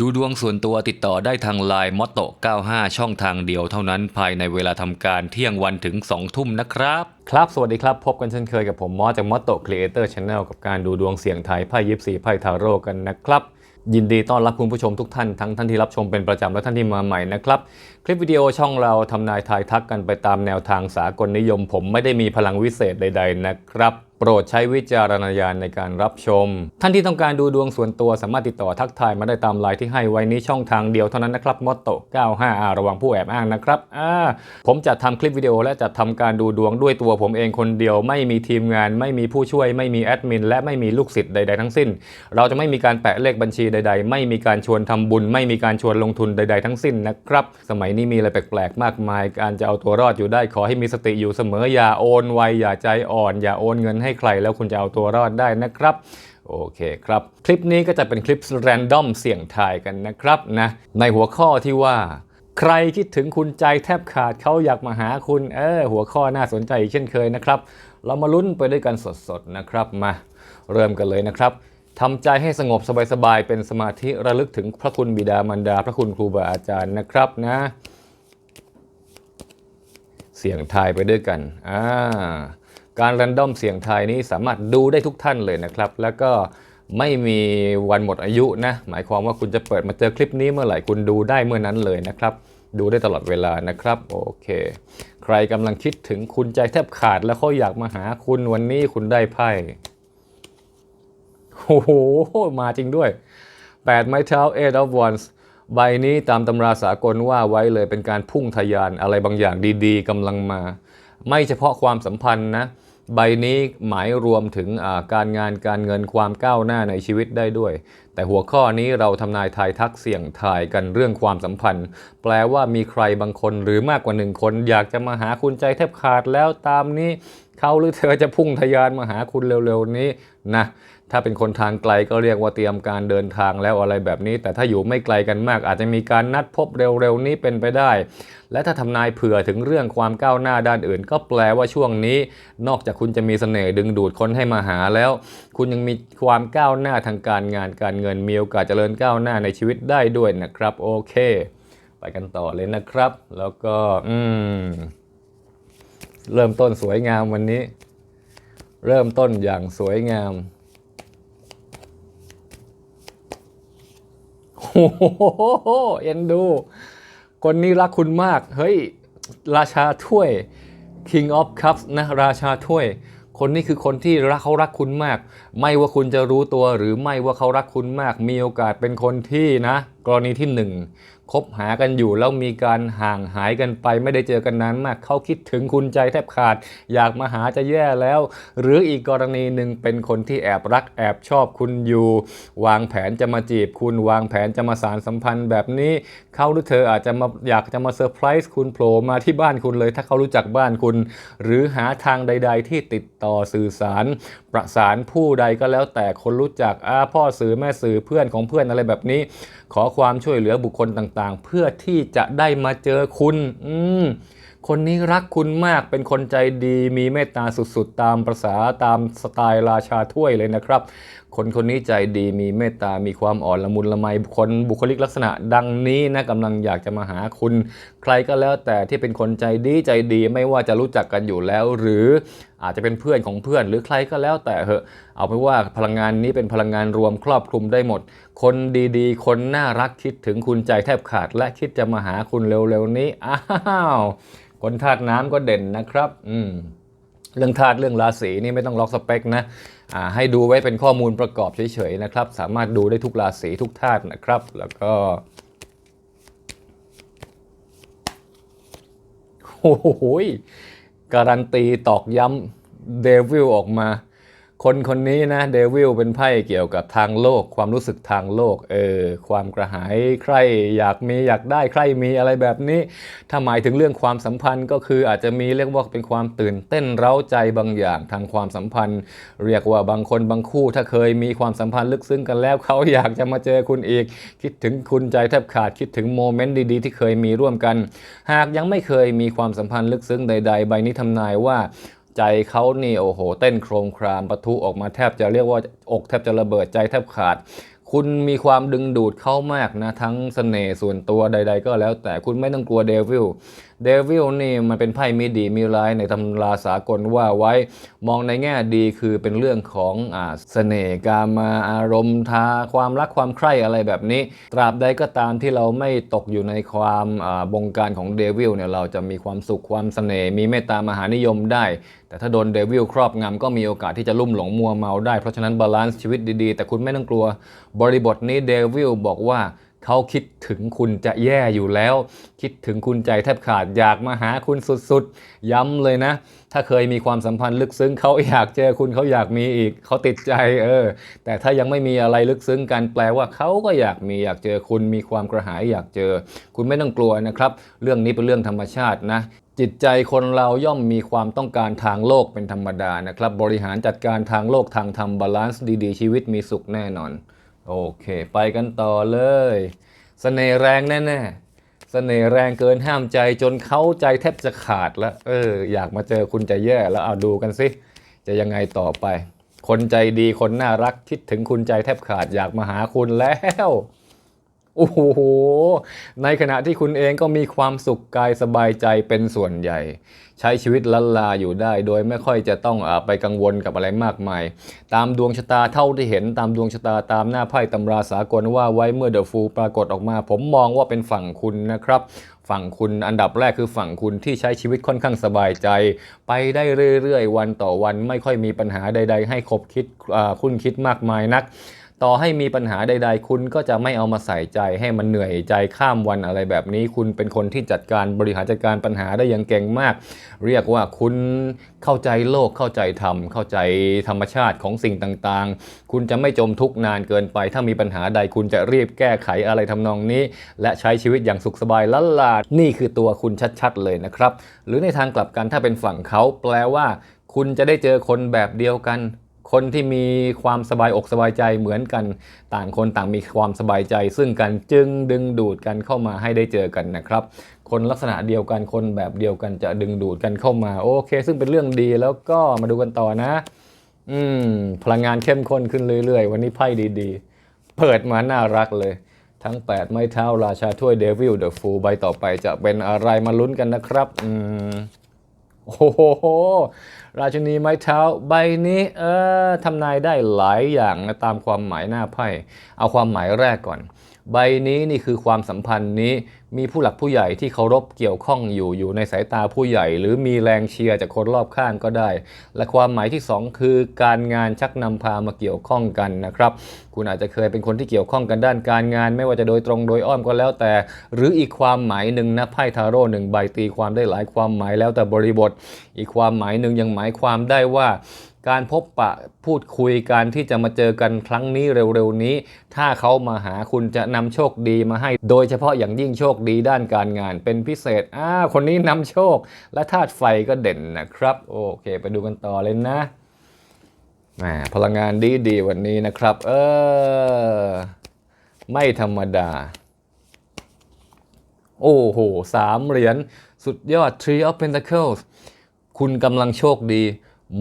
ดูดวงส่วนตัวติดต่อได้ทางไลน์มอตโต95 ช่องทางเดียวเท่านั้นภายในเวลาทำการเที่ยงวันถึง 2 ทุ่มนะครับ ครับ สวัสดีครับ พบกันเช่นเคยกับผมมอจากมอตโตครีเอเตอร์ช n แนลกับการดูดวงเสียงไทยไพ่ยิปซีไพ่ทาโร่กันนะครับ ยินดีต้อนรับคุณผู้ชมทุกท่านทั้งท่านที่รับชมเป็นประจำและท่านที่มาใหม่นะครับ คลิปวิดีโอช่องเราทำนายทายทักกันไปตามแนวทางสากลนิยม ผมไม่ได้มีพลังวิเศษใด ๆ นะครับ ปรดใช้วิจารณญาณในการรับชม ท่านที่ต้องการดูดวงส่วนตัวสามารถติดต่อทักทายมาได้ตามไลน์ที่ให้ไว้นี้ช่องทางเดียวเท่านั้นนะครับมอตโต95ระวังผู้แอบอ้างนะครับอ่าผมจะทำคลิปวิดีโอและจะทำการดูดวงด้วยตัวผมเองคนเดียว ไม่มีทีมงาน ไม่มีผู้ช่วย ไม่มีแอดมิน และไม่มีลูกศิษย์ใด ๆ ทั้งสิ้น เราจะไม่มีการแปะเลขบัญชีใด ๆ ไม่มีการชวนทำบุญ ไม่มีการชวนลงทุนใด ๆ ทั้งสิ้นนะครับสมัยนี้มีอะไรแปลกๆมากมาย การจะเอาตัวรอดอยู่ได้ขอให้มีสติอยู่เสมออย่าโอนไวอย่าใจอ่อน อย่าโอนเงินให้ใคร แล้วคุณจะเอาตัวรอดได้นะครับโอเคครับ คลิปนี้ก็จะเป็นคลิปแรนดอมเสี่ยงทายกันนะครับนะในหัวข้อที่ว่า ใครคิดถึงคุณใจแทบขาดเขาอยากมาหาคุณเออหัวข้อน่าสนใจเช่นเคยนะครับ เรามาลุ้นไปด้วยกันสดๆนะครับมา เริ่มกันเลยนะครับทำใจให้สงบสบายๆเป็นสมาธิระลึกถึงพระคุณบิดามารดา พระคุณครูบาอาจารย์นะครับนะ เสียงทายไปด้วยกันอ่า การรันดอมเสียงไทยนี้สามารถดูได้ทุกท่านเลยนะครับ แล้วก็ไม่มีวันหมดอายุนะ หมายความว่าคุณจะเปิดมาเจอคลิปนี้เมื่อไหร่คุณดูได้เมื่อนั้นเลยนะครับ ดูได้ตลอดเวลานะครับ โอเค ใครกำลังคิดถึงคุณใจแทบขาดแล้วเขาอยากมาหาคุณวันนี้คุณได้ไพ่โอ้โห มาจริงด้วย 8 ไม้เท้า Eight of Wands ใบนี้ตามตำราสากลว่าไว้เลยเป็นการพุ่งทะยานอะไรบางอย่างดีๆกำลังมา ไม่เฉพาะความสัมพันธ์นะ ใบนี้หมายรวมถึงการงานการเงินความก้าวหน้าในชีวิตได้ด้วย แต่หัวข้อนี้เราทำนายทายทักเสี่ยงทายกันเรื่องความสัมพันธ์ แปลว่ามีใครบางคนหรือมากกว่าหนึ่งคน อยากจะมาหาคุณใจแทบขาดแล้วตามนี้ เขาหรือเธอจะพุ่งทะยานมาหาคุณเร็วๆนี้นะถ้าเป็นคนทางไกลก็เรียกว่าเตรียมการเดินทางแล้วอะไรแบบนี้ แต่ถ้าอยู่ไม่ไกลกันมาก อาจจะมีการนัดพบเร็วๆนี้เป็นไปได้ และถ้าทำนายเผื่อถึงเรื่องความก้าวหน้าด้านอื่น ก็แปลว่าช่วงนี้ นอกจากคุณจะมีเสน่ห์ดึงดูดคนให้มาหาแล้ว คุณยังมีความก้าวหน้าทางการงานการเงินมีโอกาสเจริญก้าวหน้าในชีวิตได้ด้วยนะครับ โอเค ไปกันต่อเลยนะครับ แล้วก็อืม เริ่มต้นสวยงามวันนี้ เริ่มต้นอย่างสวยงามโอ้โหเอ็นดู คนนี้รักคุณมาก เฮ้ย ราชาถ้วย King of Cups นะราชาถ้วย คนนี้คือคนที่รักเขารักคุณมาก ไม่ว่าคุณจะรู้ตัวหรือไม่ว่าเขารักคุณมาก มีโอกาสเป็นคนที่นะ กรณีที่หนึ่ง คบหากันอยู่แล้วมีการห่างหายกันไป ไม่ได้เจอกันนานมากเขาคิดถึงคุณใจแทบขาด อยากมาหาจะแย่แล้ว หรืออีกกรณีหนึ่งเป็นคนที่แอบรักแอบชอบคุณอยู่ วางแผนจะมาจีบคุณวางแผนจะมาสารสัมพันธ์แบบนี้เขาหรือเธออาจจะมาอยากจะมาเซอร์ไพรส์คุณโผล่มาที่บ้านคุณเลย ถ้าเขารู้จักบ้านคุณ หรือหาทางใด ๆ ที่ติดต่อสื่อสาร ประสานผู้ใดก็แล้วแต่คนรู้จักอาพ่อสื่อแม่สื่อเพื่อนของเพื่อนอะไรแบบนี้ ขอความช่วยเหลือบุคคลต่างๆ เพื่อที่จะได้มาเจอคุณอืมคนนี้รักคุณมากเป็นคนใจดีมีเมตตาสุดๆ ตามประษาตามสไตล์ราชาถ้วยเลยนะครับ คนคนนี้ใจดีมีเมตตา มีความอ่อนละมุนละไมคนบุคลิกลักษณะดังนี้นะกำลังอยากจะมาหาคุณ ใครก็แล้วแต่ที่เป็นคนใจดีใจดีไม่ว่าจะรู้จักกันอยู่แล้ว หรืออาจจะเป็นเพื่อนของเพื่อน หรือใครก็แล้วแต่เหอะ เอาเป็นว่าพลังงานนี้เป็นพลังงานรวมครอบคลุมได้หมด คนดีๆ คนน่ารักคิดถึงคุณใจแทบขาด และคิดจะมาหาคุณเร็วๆนี้อ้าวคนธาตุน้ำก็เด่นนะครับ อืม เรื่องธาตุเรื่องราศีนี่ไม่ต้องล็อกสเปคนะให้ดูไว้เป็นข้อมูลประกอบเฉยๆนะครับ สามารถดูได้ทุกราศีทุกธาตุนะครับ แล้วก็โอ้โหการันตีตอกย้ำเดวิลออกมา คนคนนี้นะเดวิลเป็นไพ่เกี่ยวกับทางโลก ความรู้สึกทางโลกเออความกระหายใครอยากมีอยากได้ใครมีอะไรแบบนี้ ถ้าหมายถึงเรื่องความสัมพันธ์ก็คืออาจจะมีเรียกว่าเป็นความตื่นเต้นเร้าใจบางอย่างทางความสัมพันธ์ เรียกว่าบางคนบางคู่ ถ้าเคยมีความสัมพันธ์ลึกซึ้งกันแล้วเขาอยากจะมาเจอคุณอีก คิดถึงคุณใจแทบขาดคิดถึงโมเมนต์ดีๆ ที่เคยมีร่วมกัน หากยังไม่เคยมีความสัมพันธ์ลึกซึ้งใด ๆ ใบนี้ทำนายว่า ใจเขานี่โอ้โห เต้นโครมครามปะทุออกมาแทบจะเรียกว่าอกแทบจะระเบิดใจแทบขาด คุณมีความดึงดูดเข้ามากนะ ทั้งเสน่ห์ส่วนตัวใด ๆ ก็แล้วแต่คุณไม่ต้องกลัวเดวิลเดวิลนี่มันเป็นไพ่มีดีมีร้ายในตำราสากลว่าไว้มองในแง่ดีคือเป็นเรื่องของอ่าเสน่ห์การมาอารมณ์ทาความรักความใคร่อะไรแบบนี้ ตราบใดก็ตามที่เราไม่ตกอยู่ในความอ่าบงการของเดวิลเนี่ยเราจะมีความสุขความเสน่ห์มีเมตตามหานิยมได้ แต่ถ้าโดนเดวิลครอบงำก็มีโอกาสที่จะลุ่มหลงมัวเมาได้เพราะฉะนั้นบาลานซ์ชีวิตดีๆ แต่คุณไม่ต้องกลัว บริบทนี้เดวิลบอกว่า เขาคิดถึงคุณจะแย่อยู่แล้ว คิดถึงคุณใจแทบขาดอยากมาหาคุณสุดๆ ย้ำเลยนะ ถ้าเคยมีความสัมพันธ์ลึกซึ้งเขาอยากเจอคุณเขาอยากมีอีกเขาติดใจเออ แต่ถ้ายังไม่มีอะไรลึกซึ้งกันแปลว่าเขาก็อยากมีอยากเจอคุณมีความกระหายอยากเจอ คุณไม่ต้องกลัวนะครับ เรื่องนี้เป็นเรื่องธรรมชาตินะจิตใจคนเราย่อมมีความต้องการทางโลกเป็นธรรมดานะครับ บริหารจัดการทางโลกทางธรรมบาลานซ์ดีๆ ชีวิตมีสุขแน่นอน โอเค ไปกันต่อเลยเสน่ห์แรงแน่ๆเสน่ห์แรงเกินห้ามใจจนเขาใจแทบจะขาดแล้วเออ อยากมาเจอคุณจะแย่แล้วเอาดูกันสิจะยังไงต่อไป คนใจดีคนน่ารักคิดถึงคุณใจแทบขาดอยากมาหาคุณแล้ว โอ้โห ในขณะที่คุณเองก็มีความสุขกายสบายใจเป็นส่วนใหญ่ ใช้ชีวิตลันลาอยู่ได้ โดยไม่ค่อยจะต้องอไปกังวลกับอะไรมากมาย ตามดวงชะตาเท่าที่เห็นตามดวงชะตาตามหน้าไพ่ตำราสากลว่าไว้เมื่อเดอะฟูปรากฏออกมา ผมมองว่าเป็นฝั่งคุณนะครับ ฝั่งคุณอันดับแรกคือฝั่งคุณที่ใช้ชีวิตค่อนข้างสบายใจ ไปได้เรื่อยๆ วันต่อวันไม่ค่อยมีปัญหาใด ๆ ให้คบคิดคุณคิดมากมายนัก ต่อให้มีปัญหาใด ๆ คุณก็จะไม่เอามาใส่ใจให้มันเหนื่อยใจข้ามวันอะไรแบบนี้ คุณเป็นคนที่จัดการบริหารจัดการปัญหาได้อย่างเก่งมาก เรียกว่าคุณเข้าใจโลกเข้าใจธรรมเข้าใจธรรมชาติของสิ่งต่างๆ คุณจะไม่จมทุกข์นานเกินไป ถ้ามีปัญหาใดคุณจะรีบแก้ไขอะไรทำนองนี้ และใช้ชีวิตอย่างสุขสบายละลาดนี่คือตัวคุณชัดๆ เลยนะครับ หรือในทางกลับกันถ้าเป็นฝั่งเขาแปลว่า คุณจะได้เจอคนแบบเดียวกัน คนที่มีความสบายอกสบายใจเหมือนกัน ต่างคนต่างมีความสบายใจ ซึ่งกันจึงดึงดูดกันเข้ามาให้ได้เจอกันนะครับ คนลักษณะเดียวกันคนแบบเดียวกันจะดึงดูดกันเข้ามาโอเค ซึ่งเป็นเรื่องดีแล้วก็มาดูกันต่อนะ อืมพลังงานเข้มข้นขึ้นเรื่อยๆ วันนี้ไพ่ดีๆ เปิดมาน่ารักเลย ทั้ง 8 ไม้เท้าราชาถ้วยเดวิลเดอะฟูลใบต่อไปจะเป็นอะไรมาลุ้นกันนะครับ อืมโอ้โห ราชินีไม้เท้าใบนี้เออทำนายได้หลายอย่างนะตามความหมายหน้าไพ่ เอาความหมายแรกก่อน ใบนี้นี่คือความสัมพันธ์นี้มีผู้หลักผู้ใหญ่ที่เคารพเกี่ยวข้องอยู่อยู่ในสายตาผู้ใหญ่ หรือมีแรงเชียร์จากคนรอบข้างก็ได้ และความหมายที่สองคือการงานชักนำพามาเกี่ยวข้องกันนะครับ คุณอาจจะเคยเป็นคนที่เกี่ยวข้องกันด้านการงาน ไม่ว่าจะโดยตรงโดยอ้อมก็แล้วแต่ หรืออีกความหมายหนึ่งนะไพ่ทาโร่หนึ่งใบตีความได้หลายความหมายแล้วแต่บริบท อีกความหมายหนึ่งยังหมายความได้ว่า การพบปะพูดคุยกันที่จะมาเจอกันครั้งนี้เร็วๆนี้ ถ้าเขามาหาคุณจะนำโชคดีมาให้ โดยเฉพาะอย่างยิ่งโชคดีด้านการงาน เป็นพิเศษอ้าคนนี้นำโชค และธาตุไฟก็เด่นนะครับ โอเค ไปดูกันต่อเลยนะพลังงานดีดีๆวันนี้นะครับ เออ ไม่ธรรมดา โอ้โหสามเหรียญสุดยอด tree of Pentacles คุณกำลังโชคดี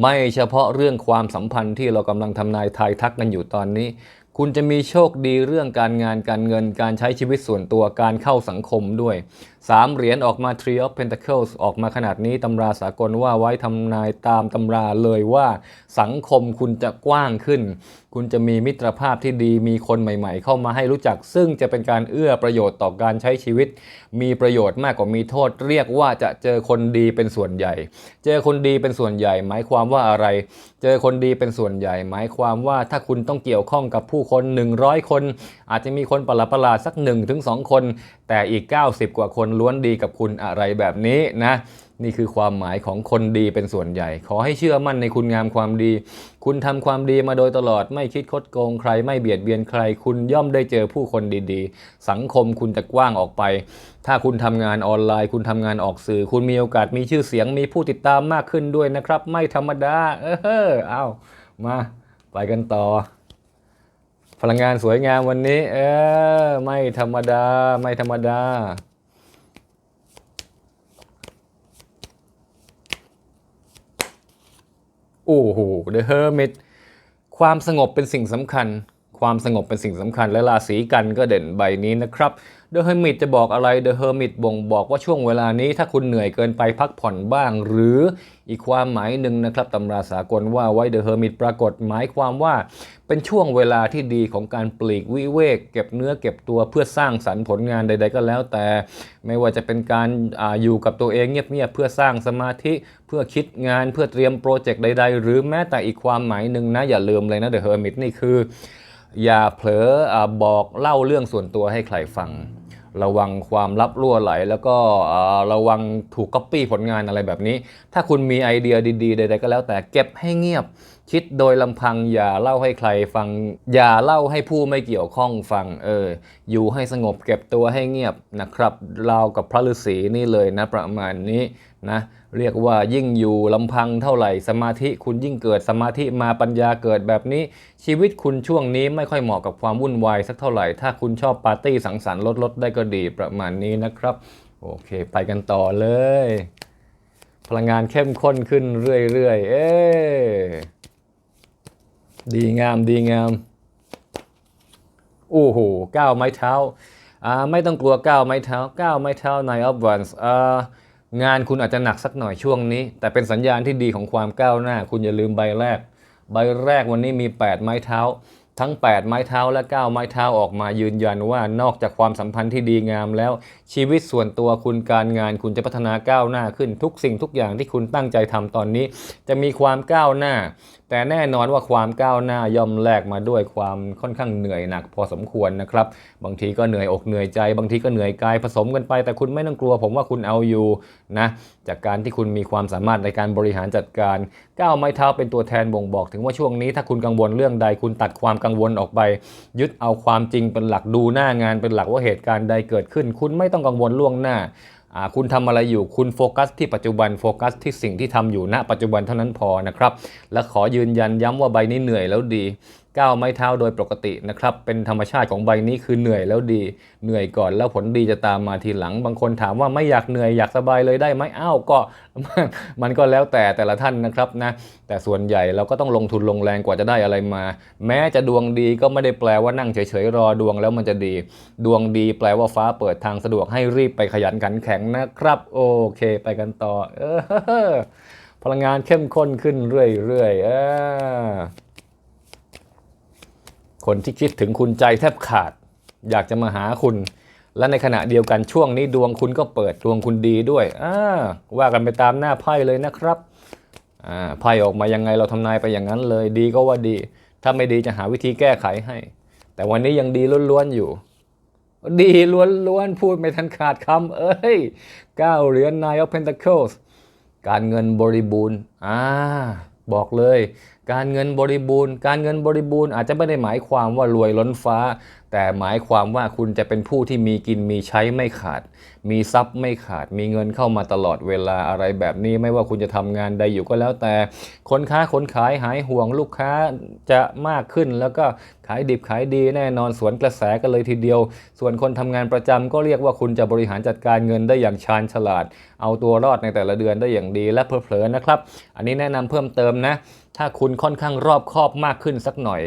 ไม่เฉพาะเรื่องความสัมพันธ์ที่เรากำลังทำนายทายทักกันอยู่ตอนนี้ คุณจะมีโชคดีเรื่องการงานการเงินการใช้ชีวิตส่วนตัวการเข้าสังคมด้วย สามเหรียญออกมา Tree of Pentacles ออกมาขนาดนี้ตำราสากลว่าไว้ทำนายตามตำราเลยว่าสังคมคุณจะกว้างขึ้น คุณจะมีมิตรภาพที่ดีมีคนใหม่ๆ เข้ามาให้รู้จัก ซึ่งจะเป็นการเอื้อประโยชน์ต่อการใช้ชีวิต มีประโยชน์มากกว่ามีโทษ เรียกว่าจะเจอคนดีเป็นส่วนใหญ่ เจอคนดีเป็นส่วนใหญ่ หมายความว่าอะไร เจอคนดีเป็นส่วนใหญ่ หมายความว่าถ้าคุณต้องเกี่ยวข้องกับผู้คน 100 คน อาจจะมีคนประหลาดประหลาดๆสัก 1-2 คนแต่อีก 90 กว่าคนล้วนดีกับคุณอะไรแบบนี้นะนี่คือความหมายของคนดีเป็นส่วนใหญ่ ขอให้เชื่อมั่นในคุณงามความดี คุณทำความดีมาโดยตลอดไม่คิดคดโกงใคร ไม่เบียดเบียนใคร คุณย่อมได้เจอผู้คนดีๆ สังคมคุณจะกว้างออกไป ถ้าคุณทำงานออนไลน์ คุณทำงานออกสื่อ คุณมีโอกาสมีชื่อเสียงมีผู้ติดตามมากขึ้นด้วยนะครับ ไม่ธรรมดา เออเอามา ไปกันต่อ พลังงานสวยงามวันนี้ เออ ไม่ธรรมดา ไม่ธรรมดา โอ้โห The Hermit ความสงบเป็นสิ่งสำคัญ ความสงบเป็นสิ่งสำคัญและราศีกันก็เด่นใบนี้นะครับเดอะเฮอร์มิตจะบอกอะไรเดอะเฮอร์มิตบ่งบอกว่าช่วงเวลานี้ถ้าคุณเหนื่อยเกินไปพักผ่อนบ้าง หรืออีกความหมายหนึ่งนะครับตำราสากลว่าไว้เดอะเฮอร์มิตปรากฏหมายความว่า เป็นช่วงเวลาที่ดีของการปลีกวิเวก เก็บเนื้อเก็บตัวเพื่อสร้างสรรค์ผลงานใด ๆ ก็แล้วแต่ ไม่ว่าจะเป็นการอาอยู่กับตัวเองเงียบๆเพื่อสร้างสมาธิ เพื่อคิดงานเพื่อเตรียมโปรเจกต์ใด ๆ หรือแม้แต่อีกความหมายหนึ่งนะอย่าลืมเลยนะเดอะเฮอร์มิตนี่คือ อย่าเผลออบอกเล่าเรื่องส่วนตัวให้ใครฟัง ระวังความลับรั่วไหล แล้วก็ระวังถูกก๊อปปี้ผลงานอะไรแบบนี้ ถ้าคุณมีไอเดียดีๆใดๆก็แล้วแต่เก็บให้เงียบ คิดโดยลำพัง อย่าเล่าให้ใครฟัง อย่าเล่าให้ผู้ไม่เกี่ยวข้องฟังเอออยู่ให้สงบเก็บตัวให้เงียบนะครับเรากับพระฤาษีนี่เลยนะประมาณนี้นะ เรียกว่ายิ่งอยู่ลำพังเท่าไหร่สมาธิคุณยิ่งเกิดสมาธิมาปัญญาเกิดแบบนี้ ชีวิตคุณช่วงนี้ไม่ค่อยเหมาะกับความวุ่นวายสักเท่าไหร่ ถ้าคุณชอบปาร์ตี้สังสรรค์ลดลดได้ก็ดีประมาณนี้นะครับ โอเค ไปกันต่อเลย พลังงานเข้มข้นขึ้นเรื่อยๆ เอ๊ดีงามดีงามโอ้โหก้าวไม้เท้าอ่าไม่ต้องกลัวก้าวไม้เท้าก้าวไม้เท้า Nine of Wands อ่า งานคุณอาจจะหนักสักหน่อยช่วงนี้ แต่เป็นสัญญาณที่ดีของความก้าวหน้า คุณอย่าลืมใบแรก ใบแรกวันนี้มี 8 ไม้เท้า ทั้ง 8 ไม้เท้าและ 9 ไม้เท้าออกมายืนยันว่านอกจากความสัมพันธ์ที่ดีงามแล้ว ชีวิตส่วนตัวคุณการงานคุณจะพัฒนาก้าวหน้าขึ้นทุกสิ่งทุกอย่างที่คุณตั้งใจทำตอนนี้ จะมีความก้าวหน้า แต่แน่นอนว่าความก้าวหน้าย่อมแลกมาด้วยความค่อนข้างเหนื่อยหนักพอสมควรนะครับ บางทีก็เหนื่อยอกเหนื่อยใจ บางทีก็เหนื่อยกายผสมกันไป แต่คุณไม่ต้องกลัว ผมว่าคุณเอาอยู่นะจากการที่คุณมีความสามารถในการบริหารจัดการก้าวไม้เท้าเป็นตัวแทนบ่งบอก ถึงว่าช่วงนี้ถ้าคุณกังวลเรื่องใดคุณตัดความกังวลออกไป ยึดเอาความจริงเป็นหลักดูหน้างานเป็นหลักว่าเหตุการณ์ใดเกิดขึ้น คุณไม่ต้องกังวลล่วงหน้าอ่า คุณทำอะไรอยู่คุณโฟกัสที่ปัจจุบันโฟกัสที่สิ่งที่ทำอยู่ณปัจจุบันเท่านั้นพอนะครับ และขอยืนยันย้ำว่าใบนี้เหนื่อยแล้วดี ก้าวไม้เท้าโดยปกตินะครับ เป็นธรรมชาติของใบนี้คือเหนื่อยแล้วดี เหนื่อยก่อนแล้วผลดีจะตามมาทีหลัง บางคนถามว่าไม่อยากเหนื่อยอยากสบายเลยได้ไหมอ้าวก็ มันก็แล้วแต่แต่ละท่านนะครับนะ แต่ส่วนใหญ่เราก็ต้องลงทุนลงแรงกว่าจะได้อะไรมา แม้จะดวงดีก็ไม่ได้แปลว่านั่งเฉยๆรอดวงแล้วมันจะดี ดวงดีแปลว่าฟ้าเปิดทางสะดวกให้รีบไปขยันขันแข็งนะครับ โอเค ไปกันต่อ เออพลังงานเข้มข้นขึ้นเรื่อยๆเออ คนที่คิดถึงคุณใจแทบขาด อยากจะมาหาคุณ และในขณะเดียวกันช่วงนี้ดวงคุณก็เปิดดวงคุณดีด้วยอ่าว่ากันไปตามหน้าไพ่เลยนะครับอ่าไพ่ออกมายังไงเราทำนายไปอย่างนั้นเลยดีก็ว่าดี ถ้าไม่ดีจะหาวิธีแก้ไขให้ แต่วันนี้ยังดีล้วนๆอยู่ ดีล้วนๆพูดไม่ทันขาดคำเอ้ยก้าเหรียญ Nine of Pentacles การเงินบริบูรณ์อ่าบอกเลย การเงินบริบูรณ์ การเงินบริบูรณ์อาจจะไม่ได้หมายความว่ารวยล้นฟ้า แต่หมายความว่าคุณจะเป็นผู้ที่มีกินมีใช้ไม่ขาด มีทรัพย์ไม่ขาด มีเงินเข้ามาตลอดเวลาอะไรแบบนี้ไม่ว่าคุณจะทำงานใดอยู่ก็แล้วแต่คนค้าคนขายหายห่วงลูกค้าจะมากขึ้น แล้วก็ขายดิบขายดีแน่นอนสวนกระแสกันเลยทีเดียว ส่วนคนทำงานประจำก็เรียกว่าคุณจะบริหารจัดการเงินได้อย่างชาญฉลาด เอาตัวรอดในแต่ละเดือนได้อย่างดีและเพลอๆนะครับ อันนี้แนะนำเพิ่มเติมนะ ถ้าคุณค่อนข้างรอบคอบมากขึ้นสักหน่อย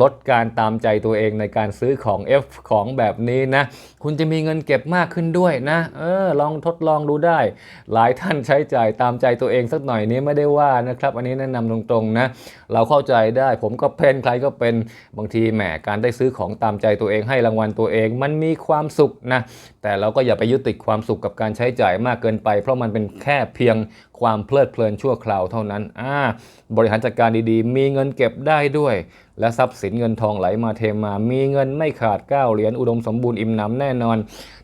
ลดการตามใจตัวเองในการซื้อของ F ของแบบนี้นะ คุณจะมีเงินเก็บมากขึ้นด้วยนะ เออ ลองทดลองดูได้ หลายท่านใช้จ่ายตามใจตัวเองสักหน่อยนี้ไม่ได้ว่านะครับ อันนี้แนะนำตรงๆนะ เราเข้าใจได้ ผมก็เป็นใครก็เป็น บางทีแหมการได้ซื้อของตามใจตัวเองให้รางวัลตัวเอง มันมีความสุขนะ แต่เราก็อย่าไปยึดติดความสุขกับการใช้จ่ายมากเกินไป เพราะมันเป็นแค่เพียงความเพลิดเพลินชั่วคราวเท่านั้น อ่า บริหารจัดการดีๆ มีเงินเก็บได้ด้วย และทรัพย์สินเงินทองไหลมาเทมา มีเงินไม่ขาดก้าเหรียญอุดมสมบูรณ์อิ่มหนำแน่นอน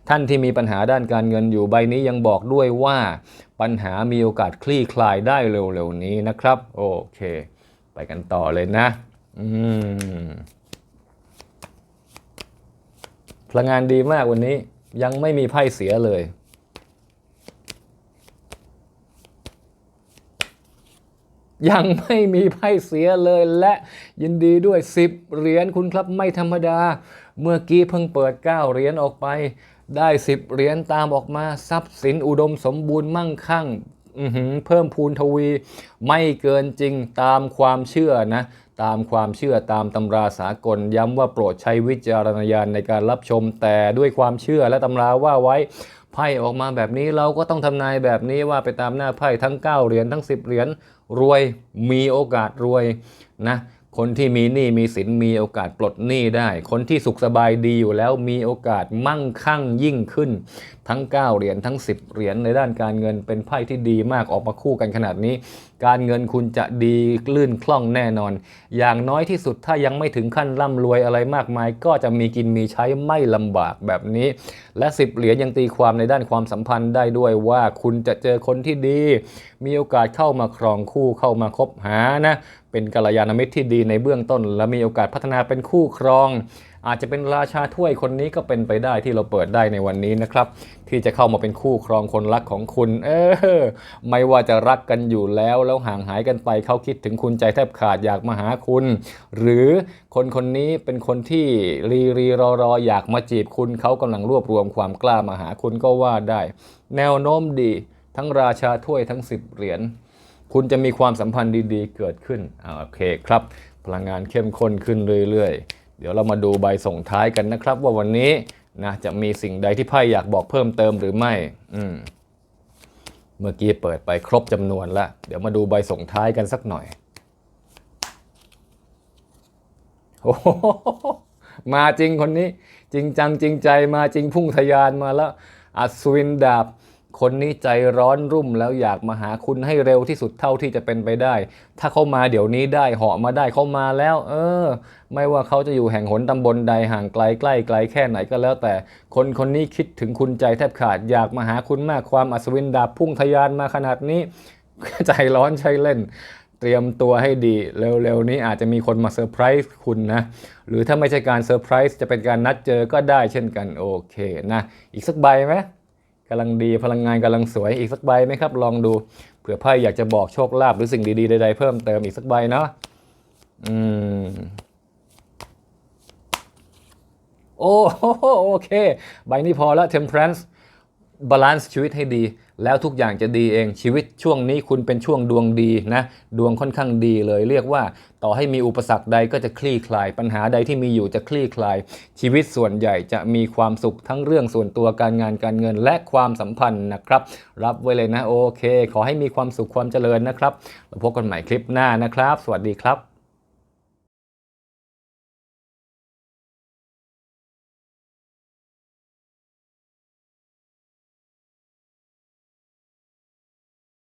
ท่านที่มีปัญหาด้านการเงินอยู่ใบนี้ยังบอกด้วยว่า ปัญหามีโอกาสคลี่คลายได้เร็วๆนี้นะครับ โอเค ไปกันต่อเลยนะ อืมพลังงานดีมากวันนี้ยังไม่มีไพ่เสียเลย ยังไม่มีไพ่เสียเลยและยินดีด้วย 10 เหรียญคุณครับไม่ธรรมดา เมื่อกี้เพิ่งเปิด 9 เหรียญออกไป ได้ 10 เหรียญตามออกมาทรัพย์สินอุดมสมบูรณ์มั่งคั่งเพิ่มพูนทวี ไม่เกินจริงตามความเชื่อนะ ตามความเชื่อตามตำราสากลย้ำว่าโปรดใช้วิจารณญาณในการรับชมแต่ด้วยความเชื่อและตำราว่าไว้ ไพ่ออกมาแบบนี้เราก็ต้องทำนายแบบนี้ว่าไปตามหน้าไพ่ทั้ง 9 เหรียญทั้ง 10 เหรียญรวยมีโอกาสรวยนะคนที่มีหนี้มีสินมีโอกาสปลดหนี้ได้ คนที่สุขสบายดีอยู่แล้วมีโอกาสมั่งคั่งยิ่งขึ้น ทั้ง 9 เหรียญทั้ง 10 เหรียญในด้านการเงินเป็นไพ่ที่ดีมากออกมาคู่กันขนาดนี้ การเงินคุณจะดีลื่นคล่องแน่นอน อย่างน้อยที่สุดถ้ายังไม่ถึงขั้นร่ำรวยอะไรมากมาย ก็จะมีกินมีใช้ไม่ลำบากแบบนี้ และ 10 เหรียญยังตีความในด้านความสัมพันธ์ได้ด้วยว่าคุณจะเจอคนที่ดี มีโอกาสเข้ามาครองคู่เข้ามาคบหานะเป็นกัลยาณมิตรที่ดีในเบื้องต้น และมีโอกาสพัฒนาเป็นคู่ครองอาจจะเป็นราชาถ้วยคนนี้ก็เป็นไปได้ที่เราเปิดได้ในวันนี้นะครับ ที่จะเข้ามาเป็นคู่ครองคนรักของคุณ เออ ไม่ว่าจะรักกันอยู่แล้วแล้วห่างหายกันไปเขาคิดถึงคุณใจแทบขาดอยากมาหาคุณ หรือคนคนนี้เป็นคนที่รีรีรอรออยากมาจีบคุณเขากำลังรวบรวมความกล้ามาหาคุณก็ว่าได้ แนวโน้มดีทั้งราชาถ้วยทั้ง 10 เหรียญคุณจะมีความสัมพันธ์ดีๆ เกิดขึ้นอโอเคครับ พลังงานเข้มข้นขึ้นเรื่อย ๆ เดี๋ยวเรามาดูใบส่งท้ายกันนะครับ ว่าวันนี้นะจะมีสิ่งใดที่ไพ่อยากบอกเพิ่มเติมหรือไม่ อืมเมื่อกี้เปิดไปครบจำนวนแล้วเดี๋ยวมาดูใบส่งท้ายกันสักหน่อยโอ้โหมาจริงคนนี้ จริงจังจริงใจมาจริงพุ่งทะยานมาแล้วอัศวินดาบ คนนี้ใจร้อนรุ่มแล้วอยากมาหาคุณให้เร็วที่สุดเท่าที่จะเป็นไปได้ ถ้าเขามาเดี๋ยวนี้ได้เหาะมาได้เขามาแล้ว เออ ไม่ว่าเขาจะอยู่แห่งหนตำบลใดห่างไกลใกล้ไกลแค่ไหนก็แล้วแต่ คนคนนี้คิดถึงคุณใจแทบขาด อยากมาหาคุณมากความอัศวินดาบพุ่งทะยานมาขนาดนี้ ใจร้อนใช่เล่น เตรียมตัวให้ดี เร็วๆนี้อาจจะมีคนมาเซอร์ไพรส์คุณนะ หรือถ้าไม่ใช่การเซอร์ไพรส์จะเป็นการนัดเจอก็ได้เช่นกันโอเคนะ อีกสักใบไหม กำลังดีพลังงานกำลังสวยอีกสักใบไหมครับ ลองดูเผื่อไพ่อยากจะบอกโชคลาภหรือสิ่งดีๆใดๆเพิ่มเติมอีกสักใบเนาะอืมโอ้โหโอเค ใบนี้พอแล้ว temperance บาลานซ์ชีวิตให้ดี แล้วทุกอย่างจะดีเองชีวิตช่วงนี้คุณเป็นช่วงดวงดีนะดวงค่อนข้างดีเลย เรียกว่าต่อให้มีอุปสรรคใดก็จะคลี่คลาย ปัญหาใดที่มีอยู่จะคลี่คลาย ชีวิตส่วนใหญ่จะมีความสุขทั้งเรื่องส่วนตัวการงานการเงินและความสัมพันธ์นะครับ รับไว้เลยนะโอเค ขอให้มีความสุขความเจริญนะครับแล้วพบกันใหม่คลิปหน้านะครับ สวัสดีครับ